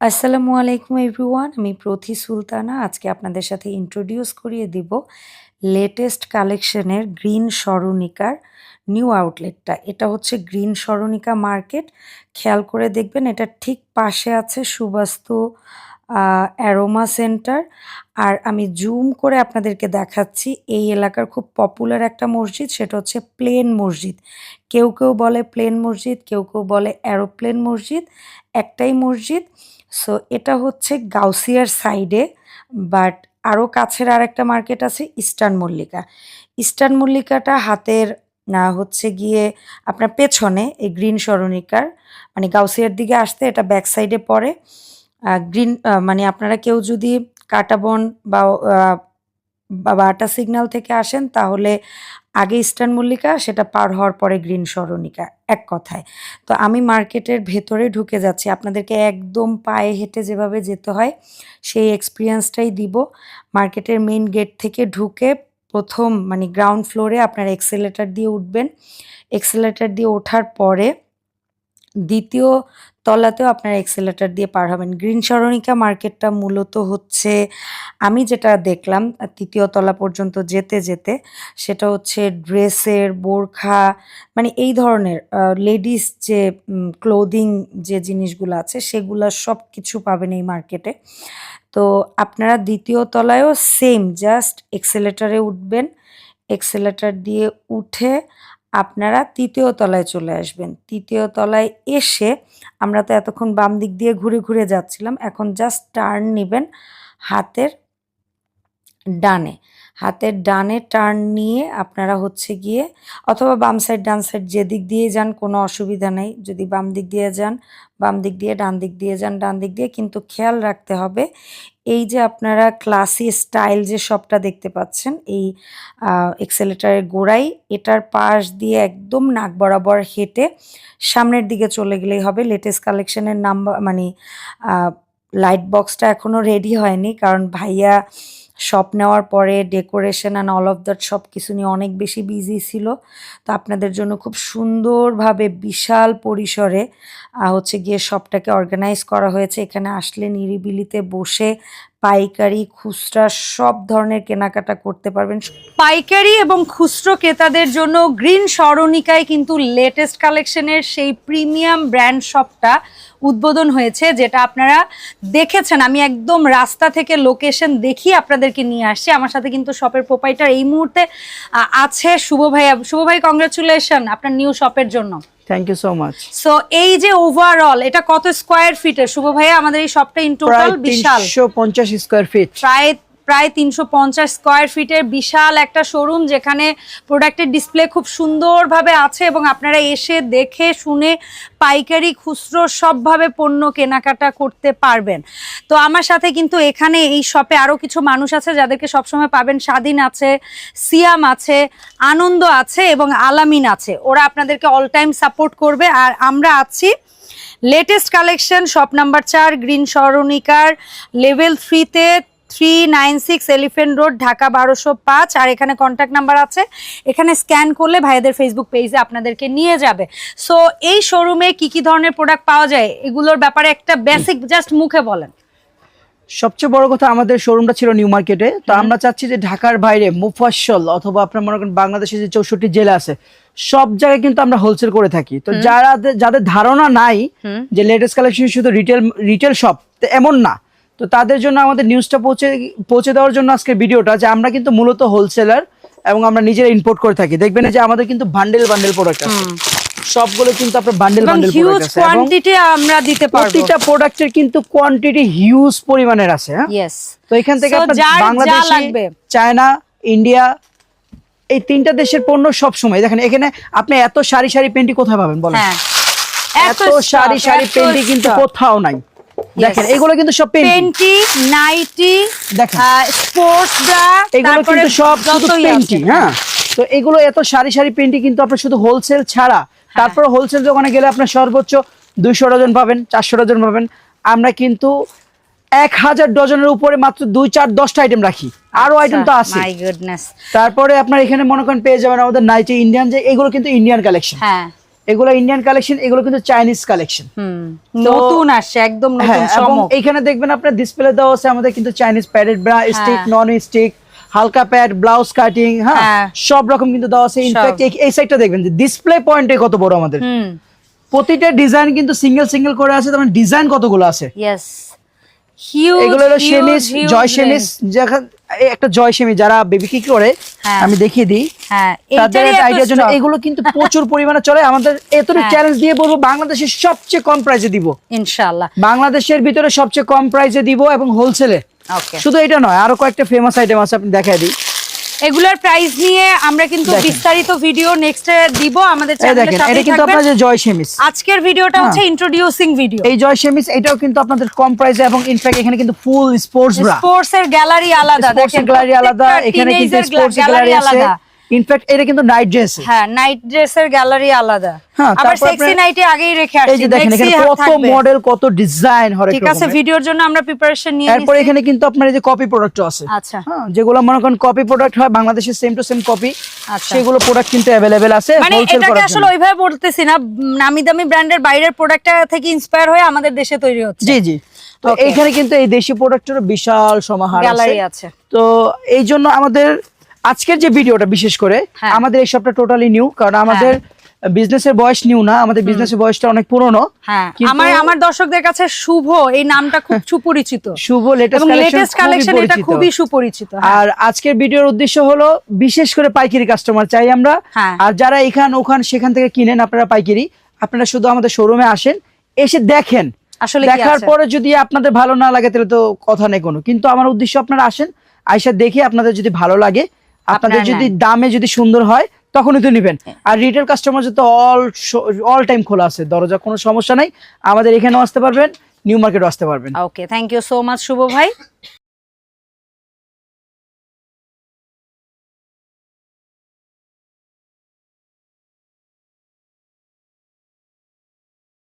আসসালামু আলাইকুম এভরিওয়ান, আমি প্রথি সুলতানা। আজকে আপনাদের সাথে ইন্ট্রোডিউস করিয়ে দিব লেটেস্ট কালেকশনের গ্রিন স্মরণিকার নিউ আউটলেটটা এটা হচ্ছে গ্রিন স্মরণিকা মার্কেট। খেয়াল করে দেখবেন এটা ঠিক পাশে আছে সুবাস্তু অ্যারোমা সেন্টার আর আমি জুম করে আপনাদেরকে দেখাচ্ছি এই এলাকার খুব পপুলার একটা মসজিদ, সেটা হচ্ছে প্লেন মসজিদ। কেউ কেউ বলে প্লেন মসজিদ, কেউ কেউ বলে অ্যারোপ্লেন মসজিদ। একটাই মসজিদ সো এটা হচ্ছে গাউসিয়ার সাইডে বাট আরও কাছের আর একটা মার্কেট আছে ইস্টার্ন মল্লিকা। ইস্টার্ন মল্লিকাটা হাতের, না, হচ্ছে গিয়ে আপনার পেছনে এই গ্রিন সরণিকার মানে গাউসিয়ার দিকে আসতে এটা ব্যাক সাইডে পড়ে। গ্রিন মানে আপনারা কেউ যদি কাটাবন বা বাটা সিগন্যাল থেকে আসেন, তাহলে আগে ইস্টার্ন মল্লিকা, সেটা পার হওয়ার পরে গ্রিন সরণিকা এক কথায়। তো আমি মার্কেটের ভেতরে ঢুকে যাচ্ছি। আপনাদেরকে একদম পায়ে হেঁটে যেভাবে যেতে হয়, সেই এক্সপিরিয়েন্সটাই দিব। মার্কেটের মেইন গেট থেকে ঢুকে প্রথম মানে গ্রাউন্ড ফ্লোরে আপনার এক্সেলেটার দিয়ে উঠবেন। এক্সেলেটার দিয়ে ওঠার পরে দ্বিতীয় তলাতেও আপনার এক্সেলেটার দিয়ে পার হবেন। গ্রিন সরণিকা মার্কেটটা মূলত হচ্ছে, আমি যেটা দেখলাম, তৃতীয় তলা পর্যন্ত যেতে যেতে সেটা হচ্ছে ড্রেসের, বোরখা মানে এই ধরনের লেডিস যে ক্লোদিং যে জিনিসগুলো আছে সেগুলো সব কিছু পাবেন এই মার্কেটে। তো আপনারা দ্বিতীয় তলায়ও সেম জাস্ট এক্সেলেটারে উঠবেন। এক্সেলেটার দিয়ে উঠে আপনারা তৃতীয় তলায় চলে আসবেন। তৃতীয় তলায় এসে আমরা তো এতক্ষণ বাম দিক দিয়ে ঘুরে ঘুরে যাচ্ছিলাম, এখন জাস্ট টার্ন নেবেন হাতের ডানে। হাতের ডানে টার্ন নিয়ে আপনারা হচ্ছে গিয়ে অথবা বাম সাইড ডান সাইড যেদিক দিয়ে যান, কোনো অসুবিধা নেই। যদি বাম দিক দিয়ে যান, বাম দিক দিয়ে, ডান দিক দিয়ে যান, ডান দিক দিয়ে, কিন্তু খেয়াল রাখতে হবে এই যে আপনারা ক্লাসি স্টাইল যে সবটা দেখতে পাচ্ছেন, এই এক্সেলেটারের গোড়াই এটার পাশ দিয়ে একদম নাক বরাবর হেঁটে সামনের দিকে চলে গেলেই হবে। লেটেস্ট কালেকশনের নাম্বার মানে লাইট বক্সটা এখনও রেডি হয়নি, কারণ ভাইয়া শপ নেওয়ার পরে decoration and all of that সব কিছু নিয়ে অনেক বেশি বিজি ছিল। তো আপনাদের জন্য খুব সুন্দরভাবে বিশাল পরিসরে হচ্ছে গিয়ে শপটাকে অর্গানাইজ করা হয়েছে। এখানে আসলে নিরিবিলিতে বসে পাইকারি, খুচরা সব ধরনের কেনাকাটা করতে পারবেন। পাইকারি এবং খুচরো ক্রেতাদের জন্য গ্রিন স্মরণিকায় কিন্তু লেটেস্ট কালেকশনের সেই প্রিমিয়াম ব্র্যান্ড শপটা উদ্বোধন হয়েছে, যেটা আপনারা দেখেছেন। আমি একদম রাস্তা থেকে লোকেশন দেখিয়ে আপনাদেরকে নিয়ে আসছি। আমার সাথে কিন্তু শপের প্রোপাইটার এই মুহূর্তে আছে শুভ ভাইয়া। শুভ ভাই কংগ্রেচুলেশন আপনার নিউ শপের জন্য। Thank you so much so এই যে ওভারঅল এটা কত স্কোয়ার ফিটের শুভ ভাইয়া আমাদের এই শপটা ইন টোটাল বিশাল। তিনশো পঞ্চাশ স্কোয়ার ফিট প্রায় প্রায় তিনশো পঞ্চাশ স্কোয়ার ফিটের বিশাল একটা শোরুম যেখানে প্রোডাক্টের ডিসপ্লে খুব সুন্দরভাবে আছে এবং আপনারা এসে দেখে শুনে পাইকারি, খুচরো সবভাবে পণ্য কেনাকাটা করতে পারবেন। তো আমার সাথে কিন্তু এখানে এই শপে আরও কিছু মানুষ আছে যাদেরকে সবসময় পাবেন স্বাধীন আছে, সিয়াম আছে, আনন্দ আছে এবং আলামিন আছে। ওরা আপনাদেরকে অল টাইম সাপোর্ট করবে। আর আমরা আছি লেটেস্ট কালেকশন শপ নাম্বার চার, গ্রিন স্মরণিকার লেভেল থ্রিতে three nine six elephant road Dhaka বারোশো পাঁচ। আর এখানে কন্ট্যাক্ট নাম্বার আছে। এখানে স্ক্যান করলে ভাইদের ফেসবুক পেজে আপনাদেরকে নিয়ে যাবে। সো এই শোরুমে কি কি ধরনের প্রোডাক্ট পাওয়া যায়? এগুলোর ব্যাপারে একটা বেসিক জাস্ট মুখে বলেন। সবচেয়ে বড় কথা আমাদের শোরুমটা ছিল নিউ মার্কেটে তো আমরা চাচ্ছি যে ঢাকার বাইরে মুফাসল অথবা আপনার মনে করেন বাংলাদেশের যে চৌষট্টি জেলা আছে সব জায়গায় কিন্তু আমরা হোলসেল করে থাকি। তো যারা যাদের ধারণা নাই যে লেটেস্ট কালেকশন শুধু রিটেল রিটেল শপ এমন না। তো তাদের জন্য আমাদের নিউজটা পৌঁছে পৌঁছে দেওয়ার জন্য আজকে ভিডিওটা যে আমরা কিন্তু মূলত হোলসেলার এবং আমরা নিজেরা ইম্পোর্ট করে থাকি। দেখবেন যে আমাদের কিন্তু বান্ডেল বান্ডেল প্রোডাক্ট আছে। সবগুলো কিন্তু আপনার বান্ডেল বান্ডেল প্রোডাক্ট আছে। কোয়ান্টিটি আমরা দিতে পারব। প্রতিটা প্রোডাক্টের কিন্তু কোয়ান্টিটি হিউজ পরিমাণের আছে হ্যাঁ? তো এখান থেকে আপনার বাংলাদেশ লাগবে। চায়না ইন্ডিয়া এই তিনটা দেশের পণ্য সব সময় দেখেন এখানে আপনি এত সারি সারি পেন্টি কোথায় পাবেন বলেন? হ্যাঁ। এত সারি সারি পেন্টি কিন্তু কোথাও নাই। দেখেন এগুলো কিন্তু সব পেন্টি নাইটি দেখেন। স্পোর্টস ব্রা এগুলো কিন্তু সব শুধু পেন্টি হ্যাঁ? তো এগুলো এত সারি সারি পেন্টি কিন্তু আপনার শুধু হোলসেল ছাড়া। হ্যাঁ। তারপর হোলসেল দোকানে গেলে আপনার সর্বোচ্চ দুইশো ডজন পাবেন চারশো ডজন পাবেন। আমরা কিন্তু এক হাজার ডজনের উপরে মাত্র দুই চার দশটা আইটেম রাখি। আরও আইটেম তো আছে। তারপরে আপনার এখানে মনে করেন পেয়ে যাবেন আমাদের নাইটি ইন্ডিয়ান যে এগুলো কিন্তু ইন্ডিয়ান কালেকশন হ্যাঁ। এগুলো ইন্ডিয়ান কালেকশন এগুলো কিন্তু চাইনিজ কালেকশন নতুন আসছে একদম নতুন হ্যাঁ এবং এখানে দেখবেন আপনার ডিসপ্লে দেওয়া আছে আমাদের কিন্তু Chinese padded bra stick. Non stick হালকা প্যাড ব্লাউজ কাটিং হ্যাঁ। সব রকম কিন্তু দেওয়া আছে। ইনফ্যাক্ট এই সাইডটা দেখবেন যে ডিসপ্লে পয়েন্টে কত বড় আমাদের। প্রতিটা ডিজাইন কিন্তু সিঙ্গেল সিঙ্গেল করে আছে তার ডিজাইন কতগুলো আছে? ইয়েস হিউজ এগুলো হলো সেমিস জয় সেমিস একটা জয়সেমি যারা বেবি কি করে হ্যাঁ। আমি দেখিয়ে দিই। হ্যাঁ তাদের আইডিয়ার জন্য এগুলো কিন্তু প্রচুর পরিমাণে চলে। আমাদের এতটুকু। চ্যালেঞ্জ দিয়ে বলব বাংলাদেশের সবচেয়ে কম প্রাইসে দিব। ইনশাআল্লাহ। বাংলাদেশের ভিতরে সবচেয়ে কম প্রাইসে দিব এবং হোলসেলে ওকে শুধু এটা নয় আরও কয়েকটা ফেমাস আইটেম আছে আপনি দেখাই দিই। এগুলার প্রাইস নিয়ে আমরা কিন্তু বিস্তারিত ভিডিও নেক্সট দিব আমাদের চ্যানেলে এটা কিন্তু আপনাদের জয় শেমিস আজকের ভিডিওটা হচ্ছে ইন্ট্রোডিউসিং ভিডিও এই জয় সেমিস এটাও কিন্তু আপনাদের কম প্রাইসে এবং ইনফ্যাক্ট এখানে কিন্তু ফুল স্পোর্টস ব্রা স্পোর্টস এর গ্যালারি আলাদা দেখেন গ্যালারি আলাদা এখানে কিন্তু স্পোর্টস গ্যালারি আছে। আলাদা। ইনফ্যাক্ট এটা কিন্তু নাইট ড্রেস হ্যাঁ নাইট ড্রেসের গ্যালারি আলাদা। হ্যাঁ, আবার সেক্সি নাইটে আগেই রেখে এই যে দেখেন এখানে কত মডেল কত ডিজাইন হরেক ঠিক আছে ভিডিওর জন্য আমরা প্রিপারেশন নিয়ে এরপর এখানে কিন্তু আপনার এই যে কপি প্রোডাক্ট আছে। আচ্ছা। হ্যাঁ যেগুলো মনে করেন কপি প্রোডাক্ট হয় বাংলাদেশের সেম টু সেম কপি। সেগুলো প্রোডাক্ট কিন্তু অ্যাভেলেবেল আছে মানে এটাকে আসলে ওইভাবে বলতেছি না নামি দামি ব্র্যান্ডের বাইরের প্রোডাক্টটা থেকে ইন্সপায়ার হয়ে আমাদের দেশে তৈরি হচ্ছে। জি জি। তো. এইখানে কিন্তু এই দেশি প্রোডাক্টের বিশাল সমাহার আছে। তো এই জন্য আমাদের আজকের যে ভিডিওটা বিশেষ করে হ্যাঁ। আমাদের এই সবটা টোটালি নিউ কারণ আমাদের বিজনেসের বয়স নিউ না আমাদের বিজনেসের বয়সটা অনেক পুরনো হ্যাঁ। আমার আমার দর্শকদের কাছে শুভ এই নামটা খুব সুপরিচিত। শুভ লেটেস্ট কালেকশন এটা খুবই সুপরিচিত হ্যাঁ। আর আজকের ভিডিওর উদ্দেশ্য হলো বিশেষ করে পাইকারি কাস্টমার চাই আমরা। হ্যাঁ। আর যারা এখান ওখান সেখান থেকে কিনেন আপনারা পাইকারি আপনারা শুধু আমাদের শোরুমে আসেন এসে দেখেন। আসলে দেখার পরে যদি আপনাদের ভালো না লাগে তাহলে তো কথা নেই কোনো। কিন্তু আমার উদ্দেশ্য আপনারা আসেন আইসা দেখে আপনাদের যদি ভালো লাগে আপনাদের যদি দামে যদি সুন্দর হয় তখনই তো নিবেন। আর রিটেল কাস্টমার তো অল অল টাইম খোলা আছে। দরজা কোনো সমস্যা নাই। আমাদের এখানেও আসতে পারবেন নিউ মার্কেটও আসতে পারবেন। Okay thank you so much Shuvo ভাই।